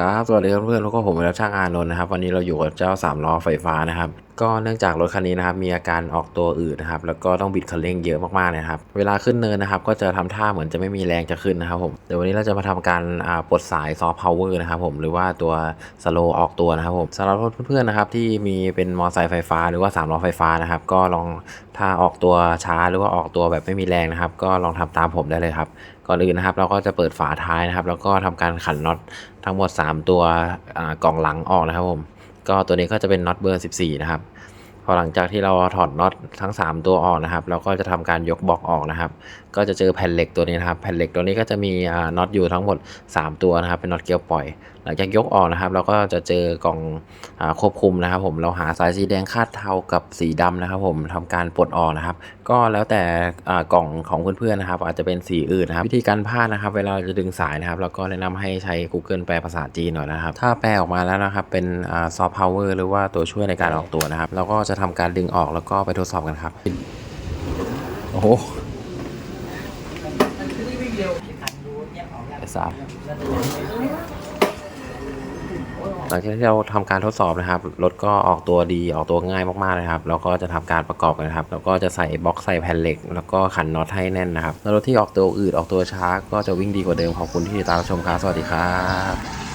ครับสวัสดีเพื่อนแล้วก็ผมแล้วช่างอานนท์นะครับ วันนี้เราอยู่กับเจ้าสามล้อไฟฟ้านะครับ ก็เนื่องจากรถคันนี้นะครับมีอาการออกตัวอืดนะครับแล้วก็ต้องบิดคันเร่งเยอะมากๆเลยนะครับเวลาขึ้นเนินนะครับก็จะทำท่าเหมือนจะไม่มีแรงจะขึ้นนะครับผมเดี๋ยววันนี้เราจะมาทำการปลดสายซอฟต์พาวเวอร์นะครับผมหรือว่าตัวสโลออกตัวนะครับผมสำหรับเพื่อนๆนะครับที่มีเป็นมอเตอร์ไซค์ไฟฟ้าหรือว่า3ล้อไฟฟ้านะครับก็ลองถ้าออกตัวช้าหรือว่าออกตัวแบบไม่มีแรงนะครับ ก็ลองทำตามผมได้เลยครับก่อนอื่นนะครับเราก็จะเปิดฝาท้ายนะครับ แล้วก็ทำการขันน็อตทั้งหมด 3 ตัวกล่องหลังออกนะครับผม ก็ตัวนี้ก็จะเป็นน็อตเบอร์ 14 นะครับ พอหลังจากที่เราถอดน็อตทั้ง 3 ตัวออกนะครับ เราก็จะทำการยกบล็อกออกนะครับ ก็จะเจอแผ่นเหล็กตัวนี้นะครับ แผ่นเหล็กตัวนี้ก็จะมีน็อตอยู่ทั้งหมด 3 ตัวนะครับ เป็นน็อตเกลียวปล่อย หลังจากยกออกนะครับ เราก็จะเจอกล่องอควบคุมนะครับ ผม เราหาสายสีแดงคาดเทากับสีดำนะครับ ผมทำการปลดออกนะครับ ก็แล้วแต่กล่องของเพื่อนๆนะครับ อาจจะเป็นสีอื่นนะครับ วิธีการพาดนะครับ เวลาจะดึงสายนะครับ เราก็แนะนำให้ใช้ Google แปลภาษาจีนหน่อยนะครับ ถ้าแปลออกมาแล้วนะครับ เป็นซอฟต์พาวเวอร์หรือว่าตัวช่วยในการออกตัวนะครับ เราก็จะทำการดึงออกแล้วก็ไปทดสอบกันครับ โอ้โหไอ้สัสหลังจากที่เราทำการทดสอบนะครับ รถก็ออกตัวดีออกตัวง่ายมากๆเลยครับ แล้วก็จะทำการประกอบกันครับแล้วก็จะใส่บล็อกใส่แผ่นเหล็ก แล้วก็ขันน็อตให้แน่นนะครับ แล้วรถที่ออกตัวอืดออกตัวช้า ก็จะวิ่งดีกว่าเดิม ขอบคุณที่ติดตามรับชมครับ สวัสดีครับ